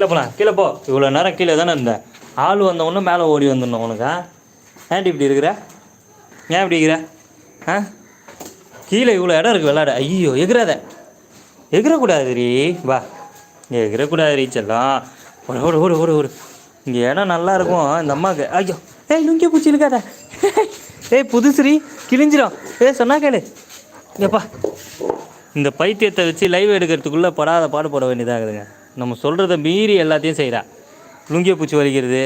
கீழே போலாம் கீழே போ. இவ்வளோ நேரம் கீழே தானே இருந்தேன். ஆள் வந்தவொன்னே மேலே ஓடி வந்துடணும் உனக்கா ஏன்டி இப்படி இருக்கிற? ஏன் இப்படி இருக்கிற? ஆ? கீழே இவ்வளோ இடம் இருக்குது விளாட ஐயோ எகிறாத. எகிறக்கூடாதுரி வா. எகிறக்கூடாதுரி செல்லம். ஒரு ஓடு ஓடு ஓடு ஓடு. இங்கே இடம் நல்லா இருக்கும் இந்த அம்மாவுக்கு. ஐயோ. ஏய் நுங்கிய பூச்சி இருக்காத ஏய் புதுசுரி கிழிஞ்சிரும். ஏய் சொன்னா கேளு. எப்பா இந்த பைத்தியத்தை வச்சு லைவ் எடுக்கிறதுக்குள்ளே படாத பாடுபட வேண்டியதாகுதுங்க நம்ம சொல்கிறத மீறி எல்லாத்தையும் செய்கிறா லுங்கிய பூச்சி வலிக்கிறது.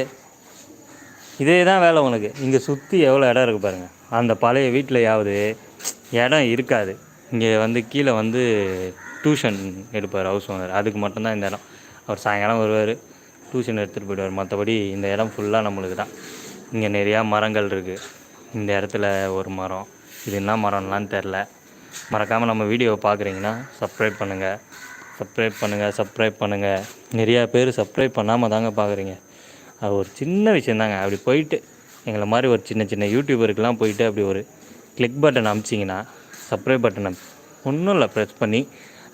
இதே தான் வேலை உனக்கு. இங்கே சுற்றி எவ்வளோ இடம் இருக்குது பாருங்கள் அந்த பழைய வீட்டிலையாவது இடம் இருக்காது. இங்கே வந்து கீழே வந்து டியூஷன் எடுப்பார் ஹவுஸ் ஓனர் அதுக்கு மட்டும்தான் இந்த இடம். அவர் சாயங்காலம் வருவார். டியூஷன் எடுத்துகிட்டு போயிடுவார். மற்றபடி இந்த இடம் ஃபுல்லாக நம்மளுக்கு தான். இங்கே நிறையா மரங்கள் இருக்குது இந்த இடத்துல ஒரு மரம். இது என்ன மரம்லாம் தெரில. மறக்காமல் நம்ம வீடியோவை பார்க்குறீங்கன்னா சப்ஸ்கிரைப் பண்ணுங்கள் சப்ஸ்கிரைப் பண்ணுங்கள் சப்ஸ்கிரைப் பண்ணுங்கள் நிறையா பேர் சப்ஸ்கிரைப் பண்ணாமல் தாங்க பார்க்குறீங்க அது ஒரு சின்ன விஷயந்தாங்க. அப்படி போயிட்டு எங்களை மாதிரி ஒரு சின்ன சின்ன யூடியூபருக்கெலாம் போயிட்டு அப்படி ஒரு கிளிக் பட்டன் அமிச்சிங்கன்னா சப்ஸ்கிரைப் பட்டன் ஒன்றும் இல்லை ப்ரெஸ் பண்ணி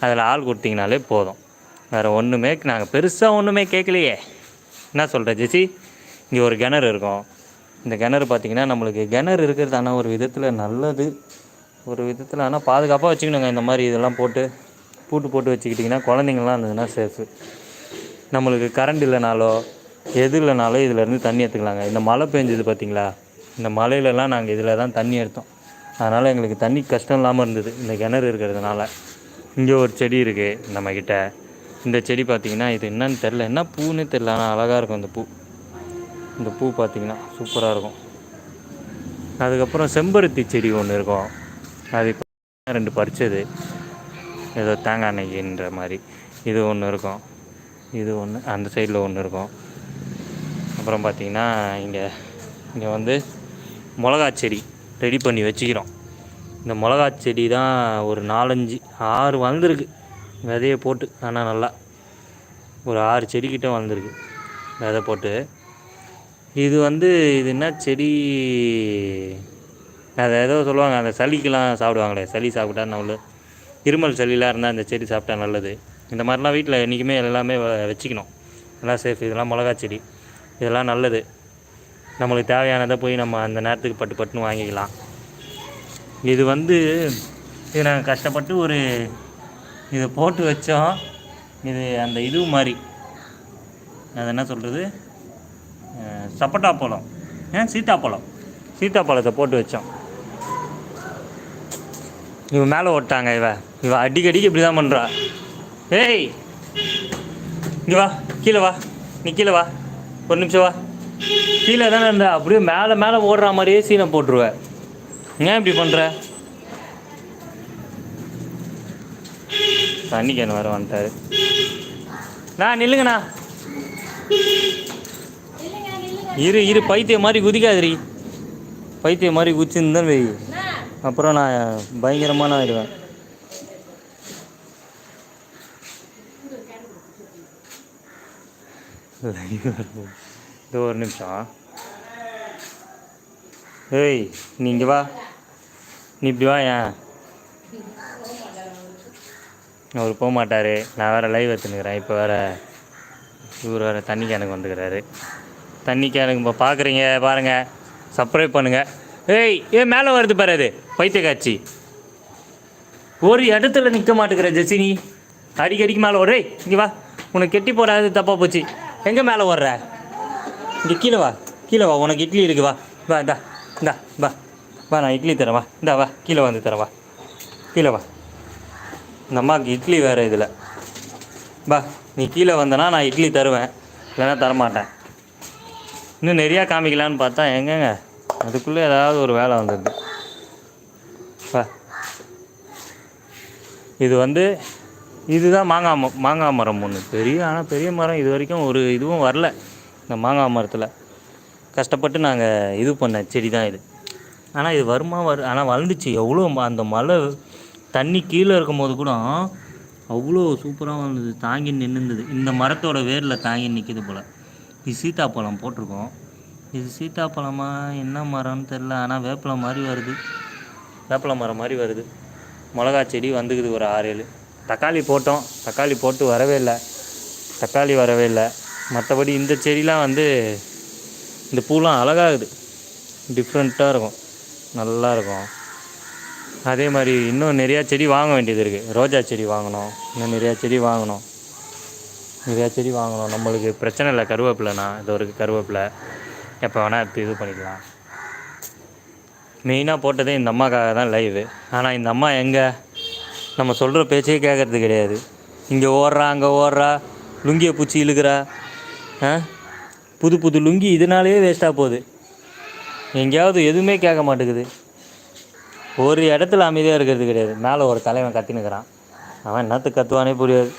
அதில் ஆள் கொடுத்தீங்கனாலே போதும். வேறு ஒன்றுமே நாங்கள் பெருசாக ஒன்றுமே கேட்கலையே. என்ன சொல்கிற ஜெசி? இங்கே ஒரு கிணறு இருக்கும். இந்த கிணறு பார்த்தீங்கன்னா நம்மளுக்கு கிணறு இருக்கிறது ஆனால் ஒரு விதத்தில் நல்லது. ஒரு விதத்தில் ஆனால் பாதுகாப்பாக வச்சுக்கணுங்க இந்த மாதிரி இதெல்லாம் போட்டு. பூட்டு போட்டு வச்சுக்கிட்டிங்கன்னா குழந்தைங்கள்லாம் இருந்ததுன்னா சேஃபு நம்மளுக்கு கரண்ட் இல்லைனாலோ எது இல்லைனாலோ இதிலேருந்து தண்ணி எடுத்துக்கலாங்க. இந்த மழை பெஞ்சது பார்த்தீங்களா இந்த மழையிலலாம் நாங்கள் இதில் தான் தண்ணி எடுத்தோம். அதனால் எங்களுக்கு தண்ணி கஷ்டம் இல்லாமல் இருந்தது. இந்த கிணறு இருக்கிறதுனால. இங்கே ஒரு செடி இருக்குது நம்மக்கிட்ட இந்த செடி பார்த்திங்கன்னா இது என்னன்னு தெரில என்ன பூன்னு தெரில ஆனால் அழகாக இருக்கும் இந்த பூ. இந்த பூ பார்த்திங்கன்னா சூப்பராக இருக்கும். அதுக்கப்புறம் செம்பருத்தி செடி ஒன்று இருக்கும். அது இப்போ ரெண்டு பறிச்சது. ஏதோ தேங்காய் எண்ணெய்ன்ற மாதிரி. இது ஒன்று இருக்கும். இது ஒன்று அந்த சைடில் ஒன்று இருக்கும். அப்புறம் பார்த்திங்கன்னா இங்கே இங்கே வந்து மிளகா செடி ரெடி பண்ணி வச்சுக்கிறோம். இந்த மிளகா செடி தான் ஒரு நாலஞ்சு ஆறு வளர்ந்துருக்கு. விதையை போட்டு ஆனால் நல்லா ஒரு ஆறு செடிக்கிட்ட வளர்ந்துருக்கு. விதை போட்டு. இது வந்து இது என்ன செடி? அதை ஏதோ சொல்லுவாங்க அந்த சளிக்கெலாம் சாப்பிடுவாங்களே சளி சாப்பிட்டா நம்மளும் இருமல் சளியெலாம் இருந்தால் அந்த செடி சாப்பிட்டா நல்லது. இந்த மாதிரிலாம் வீட்டில் என்றைக்குமே எல்லாமே வ- வச்சுக்கணும். எல்லாம் சேஃப் இதெல்லாம் மிளகா செடி. இதெல்லாம் நல்லது. நம்மளுக்கு தேவையானதை போய் நம்ம அந்த நேரத்துக்கு பட்டு பட்டுன்னு வாங்கிக்கலாம். இது வந்து இது நாங்கள் கஷ்டப்பட்டு ஒரு இதை போட்டு வச்சோம். இது அந்த இது மாதிரி. அது என்ன சொல்கிறது சப்போட்டா பழம். ஏன்? சீத்தாப்பழம். சீத்தாப்பழத்தை போட்டு வச்சோம். இவன் மேலே ஓட்டாங்க இவ இவ அடிக்கடிக்கு இப்படி தான் பண்ணுறா ஏய் இங்கே வா கீழே வா. நீ கீழே வா. ஒரு நிமிஷம் வா. கீழே தானே இருந்த. அப்படியே மேலே மேலே ஓடுற மாதிரியே சீனை போட்டுருவ. ஏன் இப்படி பண்ணுற தண்ணி கேன் வேறு வந்துட்டாரு. நான் நில்லுங்கண்ணா. இரு இரு பைத்தியம் மாதிரி குதிக்காதுரி பைத்தியம் மாதிரி குச்சிருந்தேன் வை. அப்புறம் நான் பயங்கரமாக நான் ஆயிடுவேன் இது ஒரு நிமிஷம். ஏய் நீ இங்கே வா. நீ இப்படி வா ஏன்? அவர் போக மாட்டார். நான் வேறு லைவ் எடுத்துனுக்கிறேன் இப்போ வேறு இவர் வேறு தண்ணி கேனுக்கு வந்துக்கிறாரு. தண்ணி கேனுக்கு இப்போ பார்க்குறீங்க பாருங்கள் சப்ஸ்கிரைப் பண்ணுங்கள் ஏய் ஏ மேலே வருது பாரு அது. பைத்திய காட்சி ஒரு இடத்துல நிற்க மாட்டேங்கிற ஜெசினி அடிக்கடிக்கு மேலே ஓடு. இங்கே வா. உனக்கு கெட்டி போடாது தப்பாக போச்சு. எங்கே மேலே ஓடுற? இங்கே கீழே வா. கீழே வா. உனக்கு இட்லி இருக்கு. வா. வா இந்தா. இந்தா வா. வா நான் இட்லி தரேன். வா. இந்தா வா. கீழே வந்து தரேன். வா. கீழே வா. இந்த அம்மாவுக்கு இட்லி வேறு இதில். வா நீ கீழே வந்தனா நான் இட்லி தருவேன். இல்லைன்னா தரமாட்டேன். இன்னும் நிறையா காமிக்கலான்னு பார்த்தா எங்கங்க? அதுக்குள்ளே ஏதாவது ஒரு வேலை வந்துடுது. இது வந்து இதுதான் மாங்காய் ம மாங்காய் மரம் ஒன்று பெரிய ஆனால் பெரிய மரம் இது வரைக்கும் ஒரு இதுவும் வரல. இந்த மாங்காய் மரத்தில். கஷ்டப்பட்டு நாங்கள் இது பண்ண செடி தான் இது. ஆனால் இது வருமா வரு ஆனால் வளர்ந்துச்சு. எவ்வளோ ம- அந்த மழை தண்ணி கீழே இருக்கும் போது கூட அவ்வளோ சூப்பராக வளர்ந்தது. தாங்கி நின்றுந்தது இந்த மரத்தோட வேரில் தாங்கி நிற்கிது போல். இது சீத்தாப்பழம் போட்டிருக்கோம். இது சீத்தாப்பழமா என்ன மரம்னு தெரில ஆனால் வேப்பிலை மாதிரி வருது. வேப்பிலை மரம் மாதிரி வருது. மிளகா செடி வந்துக்குது ஒரு ஆறு ஏழு தக்காளி போட்டோம். தக்காளி போட்டு வரவே இல்லை. தக்காளி வரவே இல்லை. மற்றபடி இந்த செடிலாம் வந்து இந்த பூலாம் அழகாகுது. டிஃப்ரெண்ட்டாக இருக்கும். நல்லா இருக்கும். அதே மாதிரி இன்னும் நிறையா செடி வாங்க வேண்டியது இருக்குது ரோஜா செடி வாங்கணும். இன்னும் நிறையா செடி வாங்கணும். நிறையா செடி வாங்கணும். நம்மளுக்கு பிரச்சனை இல்லை. கருவேப்பிலைண்ணா இது ஒரு கருவேப்பிலை. எப்போ வேணால் இப்போ இது பண்ணிக்கலாம். மெயினாக போட்டதே இந்த அம்மாக்காக தான் லைவு ஆனால் இந்த அம்மா எங்கே? நம்ம சொல்கிற பேச்சே கேட்குறது கிடையாது. இங்கே ஓடுறா அங்கே ஓடுறா லுங்கியை பூச்சி இழுக்கிறா ஆ? புது புது லுங்கி இதனாலேயே வேஸ்ட்டாக போகுது. எங்கேயாவது எதுவுமே கேட்க மாட்டேங்குது. ஒரு இடத்துல அமைதியாக இருக்கிறது கிடையாது. மேலே ஒரு தலைவன் கத்தினுக்கிறான் அவன் என்னத்துக்கு கத்துவானே புரியாது.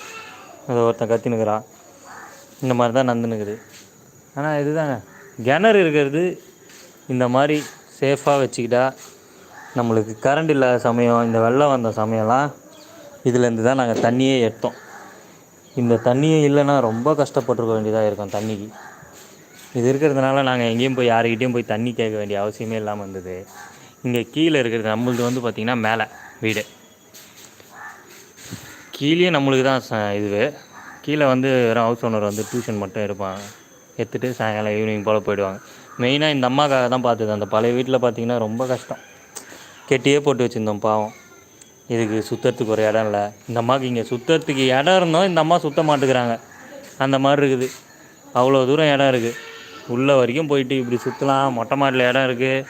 அதை ஒருத்தன் கத்தினுக்கிறான் இந்த மாதிரி தான் நடந்துனுக்குது ஆனால் இதுதாங்க கிணறு இருக்கிறது இந்த மாதிரி சேஃபாக வச்சுக்கிட்டா நம்மளுக்கு கரண்ட் இல்லாத சமயம் இந்த வெள்ளம் வந்த சமயம்லாம் இதுலேருந்து தான் நாங்கள் தண்ணியே எடுத்தோம். இந்த தண்ணியே இல்லைன்னா ரொம்ப கஷ்டப்பட்டுருக்க வேண்டியதாக இருக்கும் தண்ணிக்கு. இது இருக்கிறதுனால நாங்கள் எங்கேயும் போய் யாருக்கிட்டேயும் போய் தண்ணி கேட்க வேண்டிய அவசியமே இல்லாமல் இருந்தது. இங்கே கீழே இருக்கிறது நம்மளது வந்து பார்த்திங்கன்னா மேலே வீடு. கீழே நம்மளுக்கு தான் ச இதுவே. கீழே வந்து வெறும் ஹவுஸ் ஓனர் வந்து டியூஷன் மட்டும் இருப்பாங்க எடுத்துகிட்டு சாயங்காலம் ஈவினிங் போல் போயிடுவாங்க. மெயினாக இந்த அம்மாக்காக தான் பார்த்தது. அந்த பழைய வீட்டில் பார்த்தீங்கன்னா ரொம்ப கஷ்டம். கெட்டியே போட்டு வச்சுருந்தோம் பாவம். இதுக்கு சுற்றுறதுக்கு ஒரு இடம் இல்லை. இந்த அம்மாவுக்கு இங்கே சுற்றுறதுக்கு இடம் இருந்தோம் இந்த அம்மா சுத்த மாட்டுக்கிறாங்க அந்த மாதிரி இருக்குது. அவ்வளோ தூரம் இடம் இருக்குது உள்ளே வரைக்கும் போயிட்டு இப்படி சுற்றலாம் மொட்டை மாட்டில் இடம் இருக்குது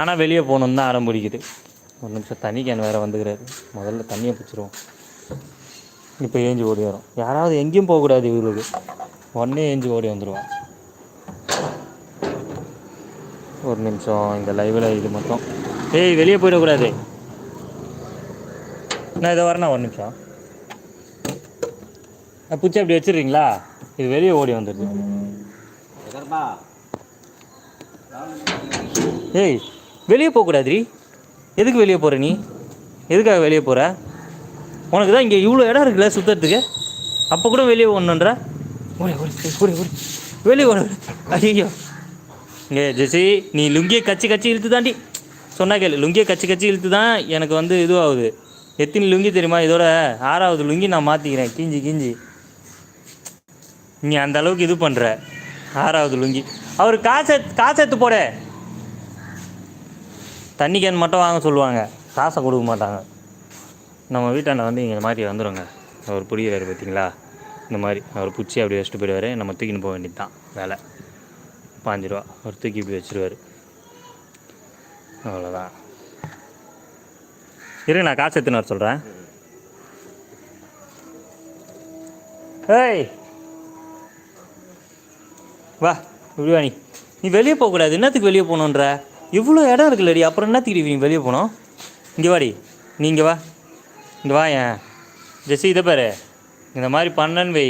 ஆனால் வெளியே போகணுன்னு தான் அடம் பிடிக்குது. ஒரு நிமிஷம் தண்ணி கேன் வேறு வந்துக்கிறாரு. முதல்ல தண்ணியை பிடிச்சிருவோம். இப்போ ஏஞ்சி ஓடி வரும். யாராவது எங்கேயும் போகக்கூடாது இவங்களுக்கு உடனே ஏஞ்சி ஓடி வந்துடுவான் ஒரு நிமிஷம் இந்த லைவில் இது மட்டும். ஏய் வெளியே போயிடக்கூடாது. நான் இதை வரேண்ணா ஒரு நிமிஷம். நான் அப்படி வச்சிடுறீங்களா? இது வெளியே ஓடி வந்துடுது ஏய் வெளியே போகக்கூடாதுரி எதுக்கு வெளியே போகிற நீ? எதுக்காக வெளியே போகிற உனக்கு தான் இங்கே இவ்வளோ இடம் இருக்குல்ல சுற்றுறதுக்கு அப்போ கூட வெளியே ஒன்றுன்ற ஓடி ஓடி ஓடி ஓடி. வெளியே ஐயோ ஏ ஜெசி நீ லுங்கியை கச்சி கச்சி இழுத்து தாண்டி. சொன்னா கேளு லுங்கியை கச்சி கச்சி இழுத்து தான் எனக்கு வந்து இதுவாகுது. எத்தனை லுங்கி தெரியுமா? இதோட ஆறாவது லுங்கி நான் மாற்றிக்கிறேன் கிஞ்சி கிஞ்சி. நீ அந்த அளவுக்கு இது பண்ணுற ஆறாவது லுங்கி. அவர் காசு காசு எடுத்து போட. தண்ணி கேன் மட்டும் வாங்க சொல்லுவாங்க. காசை கொடுக்க மாட்டாங்க. நம்ம வீட்டாண்ட வந்து இங்கே மாதிரி வந்துடுங்க அவர் புரியிறாரு பார்த்தீங்களா இந்த மாதிரி. அவர் பிடிச்சி அப்படி வச்சுட்டு போயிடுவார். நம்ம தூக்கின்னு போக வேண்டியது தான் வேலை. பாஞ்சு ரூபா அவர் தூக்கி இப்படி வச்சிருவார். அவ்வளோதான் இருங்க நான் காசு எடுத்துன்னு வர சொல்கிறேன் ஏய்! வா இப்படி நீ நீ வெளியே போகக்கூடாது என்னத்துக்கு வெளியே போகணுன்ற? இவ்வளோ இடம் இருக்குல்லடி. அப்புறம் என்னத்துக்கு நீ வெளியே போகணும்? இங்கே வாடி. நீ இங்கே வா. இங்கே வா ஏன்? ஜெஸ்ஸி இதை பாரு. இந்த மாதிரி பண்ணன்னு வை.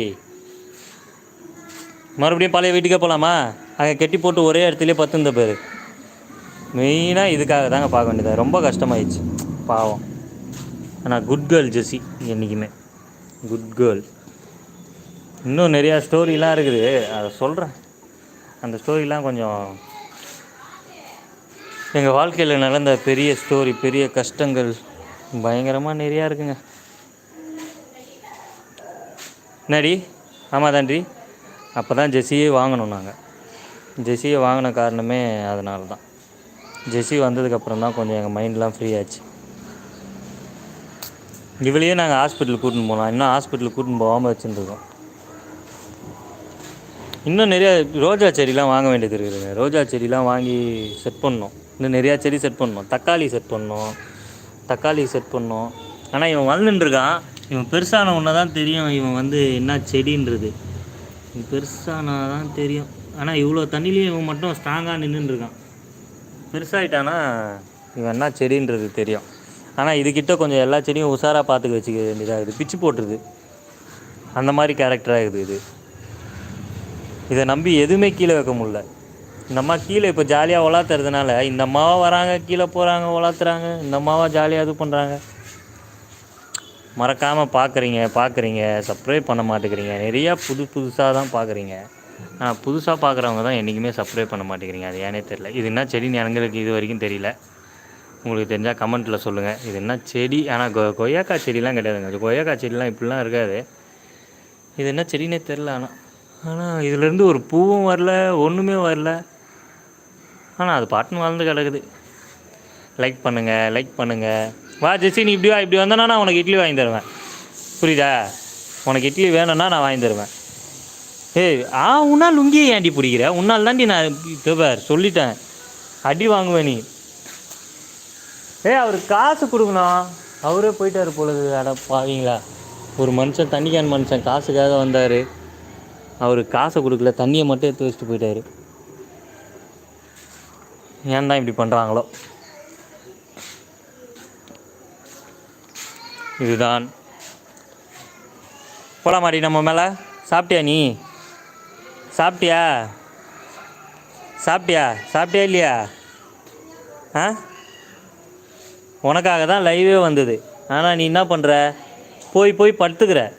மறுபடியும் பழைய வீட்டுக்கே போகலாமா அங்கே கெட்டி போட்டு ஒரே இடத்துலேயே பத்துந்த பேர். மெயினாக இதுக்காக தாங்க பார்க்க வேண்டியதாக ரொம்ப கஷ்டமாயிடுச்சு. பாவம். ஆனால் குட் கேர்ள் ஜெஸ்ஸி என்றைக்குமே குட் கேர்ள் இன்னும் நிறையா ஸ்டோரிலாம் இருக்குது. அதை சொல்கிறேன் அந்த ஸ்டோரிலாம் கொஞ்சம் எங்கள் வாழ்க்கையில் நடந்த பெரிய ஸ்டோரி பெரிய கஷ்டங்கள் பயங்கரமாக நிறையா இருக்குங்க. என்னடி? ஆமாம் தாண்டி அப்போ தான் ஜெஸ்ஸியே வாங்கினோம் நாங்கள் ஜெஸ்ஸியை வாங்கின காரணமே அதனால தான் ஜெஸ்ஸி வந்ததுக்கப்புறம் தான் கொஞ்சம் எங்கள் மைண்ட்லாம் ஃப்ரீ ஆச்சு. இவளையே நாங்கள் ஹாஸ்பிட்டலுக்கு கூட்டின்னு போனோம் இன்னும் ஹாஸ்பிட்டலுக்கு கூட்டின்னு போகாமல் வச்சுருக்கோம் இன்னும் நிறைய ரோஜா செடிலாம் வாங்க வேண்டியது இருக்குதுங்க ரோஜா செடிலாம் வாங்கி செட் பண்ணோம் இன்னும் நிறையா செடி செட் பண்ணோம் தக்காளி செட் பண்ணோம் தக்காளி செட் பண்ணோம் ஆனால் இவன் வளர்ந்துட்டுருக்கான் இவன் பெருசான ஒன்று தான் தெரியும். இவன் வந்து என்ன செடின்றது. இவன் பெருசானா தான் தெரியும். ஆனால் இவ்வளோ தண்ணிலையும் இவன் மட்டும் ஸ்ட்ராங்காக நின்றுருக்கான் பெருசாகிட்டானா இவன் என்ன செடின்றது தெரியும். ஆனால் இதுக்கிட்ட கொஞ்சம் எல்லா செடியும் உஷாராக பார்த்துக்க வச்சுக்க வேண்டியதாக இருக்குது. பிச்சு போட்டுருது. அந்த மாதிரி கேரக்டராக இருக்குது இது. இதை நம்பி எதுவுமே கீழே வைக்க முடியல. இந்த அம்மா கீழே இப்போ ஜாலியாக உலாத்துறதுனால இந்த அம்மாவை வராங்க கீழே போகிறாங்க உலாத்துறாங்க. இந்த அம்மாவை ஜாலியாக இது பண்ணுறாங்க மறக்காமல் பார்க்குறீங்க பார்க்குறீங்க சப்ஸ்கிரைப் பண்ண மாட்டேங்கிறீங்க. நிறையா புது புதுசாக தான் பார்க்குறீங்க ஆனால் புதுசாக பார்க்குறவங்க தான் என்றைக்குமே சப்ஸ்கிரைப் பண்ண மாட்டேங்கிறீங்க. அது ஏனே தெரில இது என்ன செடின்னு எனக்கு இது வரைக்கும் தெரியல. உங்களுக்கு தெரிஞ்சால் கமெண்ட்டில் சொல்லுங்கள் இது என்ன செடி? ஆனால் கொ கொய்யாக்காய் செடிலாம் கிடையாதுங்க. கொய்யாக்காய் செடிலாம் இப்படிலாம் இருக்காது. இது என்ன செடினே தெரில ஆனால் ஆனால் இதுலேருந்து ஒரு பூவும் வரல ஒன்றுமே வரல. ஆனால் அது பாட்டுன்னு வளர்ந்து கிடக்குது. லைக் பண்ணுங்கள் லைக் பண்ணுங்கள் வா ஜெஸ்ஸி நீ இப்படி வா இப்படி வந்தனா நான் உனக்கு இட்லி வாங்கி தருவேன். புரியுதா? உனக்கு இட்லி வேணும்னா நான் வாங்கி தருவேன். ஏய் ஆ உன்னால் லுங்கியை ஏன்டி பிடிக்கிற? உன்னால் தாண்டி நான் பேர் சொல்லிட்டேன். அடி வாங்குவேன் நீ. ஏய் அவர் காசு கொடுக்கணும். அவரே போயிட்டார் பொழுது அட பாவீங்களா? ஒரு மனுஷன் தண்ணி கேன் மனுஷன் காசுக்காக வந்தார். அவர் காசை கொடுக்கல தண்ணியை மட்டும் எடுத்து வச்சுட்டு போயிட்டார். ஏன் தான் இப்படி பண்ணுறாங்களோ இதுதான். போலாமாடி நம்ம மேலே. சாப்பிட்டியா நீ? சாப்பிட்டியா? சாப்பிட்டியா? சாப்பிட்டியா இல்லையா? ஆ? உனக்காக தான் லைவே வந்தது. ஆனால் நீ என்ன பண்ணுற போய் போய் படுத்துக்கிற.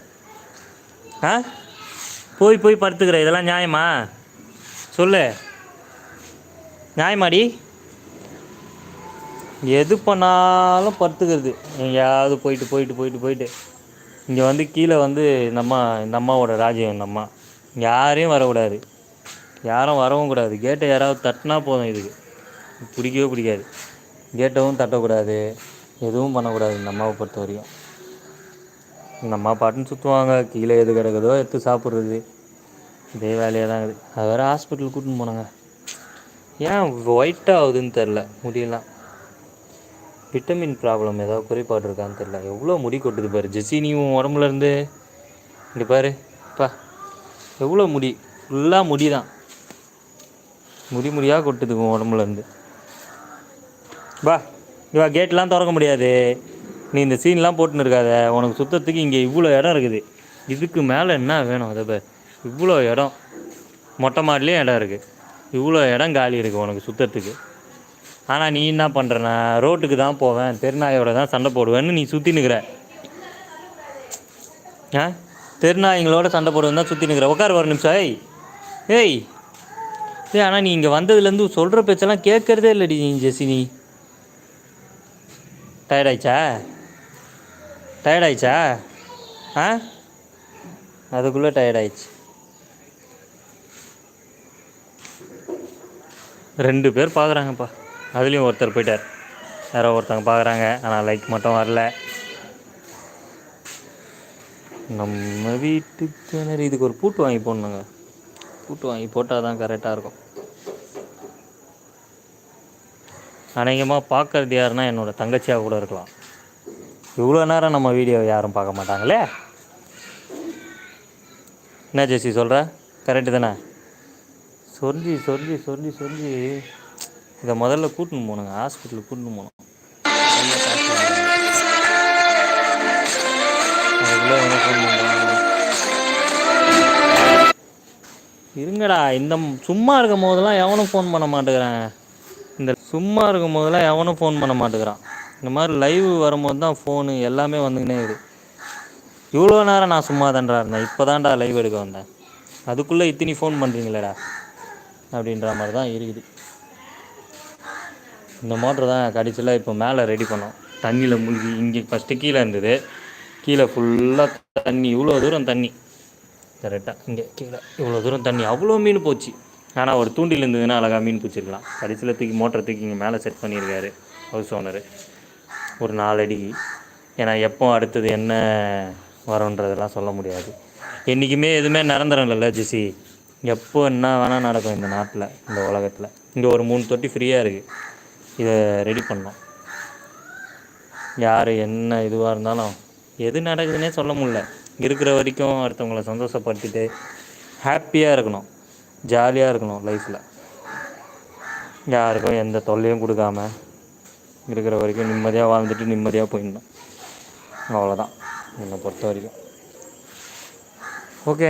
ஆ? போய் போய் படுத்துக்கிற. இதெல்லாம் நியாயமா? சொல்லு. நியாயமாடி? எது பண்ணாலும் படுத்துக்கிறது. எங்கேயாவது போயிட்டு போயிட்டு போயிட்டு போயிட்டு. இங்கே வந்து கீழே வந்து இந்த அம்மா இந்த அம்மாவோட ராஜ்யம் இந்த அம்மா. யாரையும் வரக்கூடாது. யாரும் வரவும் கூடாது. கேட்டை யாராவது தட்டினா போதும் இதுக்கு. பிடிக்கவே பிடிக்காது. கேட்டவும் தட்டக்கூடாது. எதுவும் பண்ணக்கூடாது இந்த அம்மாவை பொறுத்த வரையும் இந்த அம்மா பாட்டுன்னு சுற்றுவாங்க கீழே எது கிடக்குதோ எடுத்து சாப்பிட்றது. இதே வேலையாக தான் இருக்குது. அது வேறு ஹாஸ்பிட்டல் கூட்டின்னு போனாங்க. ஏன் ஒயிட்டாக ஆகுதுன்னு தெரில. முடியலாம் விட்டமின் ப்ராப்ளம் ஏதாவது குறைபாடு இருக்கான்னு தெரில எவ்வளோ முடி கொட்டுது பாரு. ஜெஸ்ஸி நீ உன் உடம்புல இருந்து இங்கே பாரு. பா. எவ்வளோ முடி? ஃபுல்லாக முடி தான் முடி முடியாக கொட்டுது உன் உடம்புல இருந்து. வா இவா கேட்லாம் திறக்க முடியாது. நீ இந்த சீன்லாம் போட்டுன்னு இருக்காத. உனக்கு சுத்தத்துக்கு இங்கே இவ்வளோ இடம் இருக்குது. இதுக்கு மேலே என்ன வேணும்? அதை பார். இவ்வளோ இடம். மொட்டை மாடிலையும் இடம் இருக்குது இவ்வளோ இடம் காலி இருக்குது உனக்கு சுத்தத்துக்கு. ஆனால் நீ என்ன பண்ணுறனா ரோட்டுக்கு தான் போவேன். தெருநாயோட தான் சண்டை போடுவேன்னு நீ சுற்றி நிற்கிற ஆ? தெருநாயங்களோட சண்டை போடுவேன் தான் சுற்றி நிற்கிற உட்கார் ஒரு நிமிஷம். ஏய் ஏய். ஏய் ஆனால் நீ இங்கே வந்ததுலேருந்து சொல்கிற பேச்செல்லாம் கேட்குறதே இல்லைடி நீ ஜெசி நீ டயர்டாயிச்சா டயர்டாயிச்சா ஆ? அதுக்குள்ளே டயர்டாயிடுச்சு. ரெண்டு பேர் பார்க்குறாங்கப்பா அதுலேயும் ஒருத்தர் போயிட்டார். யாரோ ஒருத்தவங்க பார்க்குறாங்க ஆனால் லைக் மட்டும் வரல. நம்ம வீட்டு கிணறு இதுக்கு ஒரு பூட்டு வாங்கி போடணுங்க. பூட்டு வாங்கி போட்டால் தான் கரெக்டாக இருக்கும். அநேகமாக பார்க்கறது யாருன்னா என்னோட தங்கச்சியாக கூட இருக்கலாம். இவ்வளோ நேரம் நம்ம வீடியோ யாரும் பார்க்க மாட்டாங்களே? என்ன ஜெசி சொல்கிற கரெக்டு தானே? சொரிஞ்சி சொரிஞ்சி சொல்லி சொல்லி இதை முதல்ல கூட்டின்னு போகணுங்க ஹாஸ்பிட்டலுக்கு கூட்டின்னு போனோம். இருங்கடா இந்த சும்மா இருக்கும் போதெல்லாம் எவனும் ஃபோன் பண்ண மாட்டேங்கிறாங்க. இந்த சும்மா இருக்கும் போதெல்லாம் எவனும் ஃபோன் பண்ண மாட்டேங்கிறான். இந்த மாதிரி லைவ் வரும்போது தான் ஃபோனு எல்லாமே வந்துக்கினே இருக்குது இவ்வளோ நேரம் நான் சும்மா தான்டா இருந்தேன். இப்போ தான்டா லைவ் எடுக்க வந்தேன். அதுக்குள்ளே இத்தனி ஃபோன் பண்ணுறீங்களேடா அப்படின்ற மாதிரி தான் இருக்குது. இந்த மோட்ரு தான் கடைசியில் இப்போ மேலே ரெடி பண்ணோம். தண்ணியில் மூழ்கி இங்கே ஃபஸ்ட்டு கீழே இருந்தது. கீழே ஃபுல்லாக தண்ணி இவ்வளோ தூரம் தண்ணி. கரெக்டாக இங்கே கீழே இவ்வளோ தூரம் தண்ணி. அவ்வளோ மீன் போச்சு. ஆனால் ஒரு தூண்டில் இருந்ததுன்னா அழகாக மீன் பிடிச்சிருக்கலாம். கடைசியில் தூக்கி மோட்டரை தூக்கி இங்கே மேலே செட் பண்ணியிருக்காரு ஹவுஸ் ஓனர் ஒரு நாலு அடிக்கு ஏன்னா எப்போ அடுத்தது என்ன வரும்ன்றதெல்லாம் சொல்ல முடியாது. என்றைக்குமே எதுவுமே நிரந்தரம் இல்லைல்ல ஜிசி. எப்போ என்ன வேணால் நடக்கும் இந்த நாட்டில் இந்த உலகத்தில். இங்கே ஒரு மூணு தொட்டி ஃப்ரீயாக இருக்குது இதை ரெடி பண்ணோம் யார் என்ன இதுவாக இருந்தாலும் எது நடக்குதுன்னே சொல்ல முடியல. இருக்கிற வரைக்கும் அடுத்தவங்கள சந்தோஷப்படுத்திட்டு ஹாப்பியாக இருக்கணும். ஜாலியாக இருக்கணும் லைஃப்பில் யாருக்கும் எந்த தொல்லையும் கொடுக்காம இருக்கிற வரைக்கும் நிம்மதியாக வாழ்ந்துட்டு நிம்மதியாக போயிடணும். அவ்வளோதான் என்னை பொறுத்த வரைக்கும். ஓகே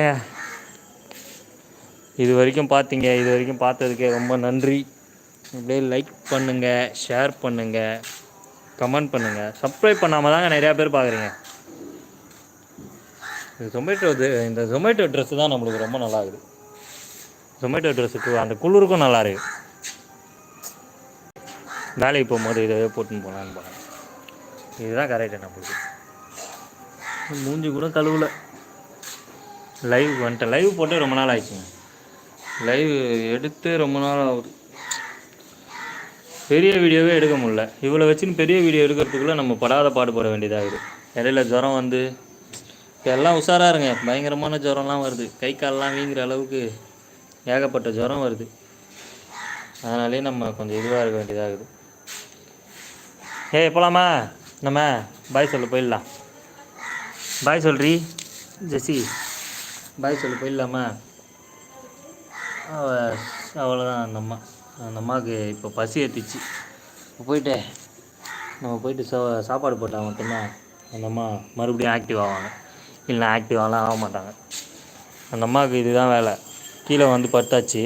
இது வரைக்கும் பார்த்தீங்க. இது வரைக்கும் பார்த்ததுக்கே ரொம்ப நன்றி. அப்படியே லைக் பண்ணுங்கள் ஷேர் பண்ணுங்கள் கமெண்ட் பண்ணுங்கள் சப்ஸ்கிரைப் பண்ணாமல் தாங்க நிறையா பேர் பார்க்குறீங்க இது ஜொமேட்டோ இது இந்த ஜொமேட்டோ ட்ரெஸ்ஸு தான் நம்மளுக்கு ரொம்ப நல்லா இருக்குது. ஜொமேட்டோ ட்ரெஸ்ஸுக்கு அந்த குளிருக்கும் நல்லா இருக்கு. வேலைக்கு போகும்போது இதை போட்டுன்னு போகலான்னு போனேன் இதுதான் கரெக்டு நம்மளுக்கு. மூஞ்சி கூட கழுவல. லைவ் வந்துட்டேன் லைவ் போட்டு ரொம்ப நாள் ஆயிடுச்சுங்க. லைவ் எடுத்து ரொம்ப நாள் ஆகுது. பெரிய வீடியோவே எடுக்க முடியல. இவ்வளோ வச்சுன்னு பெரிய வீடியோ எடுக்கிறதுக்குள்ளே நம்ம படாத பாடுபட வேண்டியதாகுது இடையில ஜுரம் வந்து எல்லாம் உஷாராக இருங்க. பயங்கரமான ஜுரம்லாம் வருது. கை கால்லாம் வீங்குற அளவுக்கு ஏகப்பட்ட ஜுரம் வருது. அதனாலே நம்ம கொஞ்சம் இதுவாக இருக்க வேண்டியதாகுது. ஏய் போலாமா? நம்ம பாய் சொல்ல போயிடலாம். பாய் சொல்றி ஜெசி பாய் சொல்ல போயிடலாமா? அவ அவ்வளோதான் அந்த அம்மா. அந்த அம்மாவுக்கு இப்போ பசி ஏற்றிச்சு இப்போ போயிட்டு நம்ம போயிட்டு சா சாப்பாடு போட்டால் மட்டும்தான் அந்த அம்மா மறுபடியும் ஆக்டிவ் ஆவாங்க. இல்லைனா ஆக்டிவாலாம் ஆக மாட்டாங்க. அந்த அம்மாவுக்கு இதுதான் வேலை. கீழே வந்து பட்டாச்சு.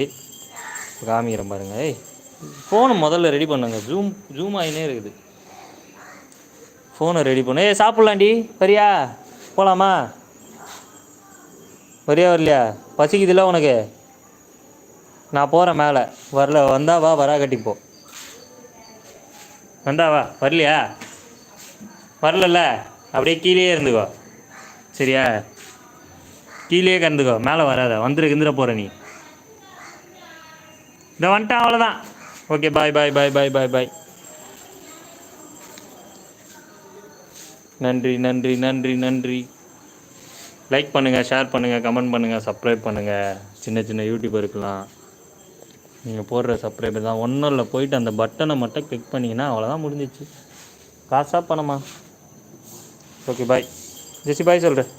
இப்போ காமிக்கிறேன் பாருங்கள் ஏய் ஃபோனை முதல்ல ரெடி பண்ணுங்க. ஜூம் ஜூம் ஆகினே இருக்குது. ஃபோனை ரெடி பண்ணு. ஏய் சாப்பிட்லாண்டி வரியா? போகலாமா வரியா வரலையா? பசிக்குதுல்ல உனக்கு? நான் போகிறேன் மேலே. வரல வந்தா வா வரா கட்டிப்போ வந்தா வா வரலையா? வரலல்ல. அப்படியே கீழே இருந்துக்கோ. சரியா? கீழே கறந்துக்கோ மேலே வராத. வந்துரு கிந்துட போகிற நீ. இந்த வந்துட்டேன் அவ்வளோதான் ஓகே பாய் பாய் பாய் பாய் பாய் பாய் நன்றி நன்றி நன்றி நன்றி. லைக் பண்ணுங்கள் ஷேர் பண்ணுங்கள் கமெண்ட் பண்ணுங்கள் சப்ஸ்கிரைப் பண்ணுங்கள் சின்ன சின்ன யூடியூபருக்கெலாம் நீங்கள் போடுற சப்ஸ்கிரைபர் தான். ஒன்றும் இல்லை போயிட்டு அந்த பட்டனை மட்டும் கிளிக் பண்ணிங்கன்னா அவ்வளோதான் முடிஞ்சிச்சு. காசாக பணமா? ஓகே பாய் ஜெசி பாய் சொல்கிறேன்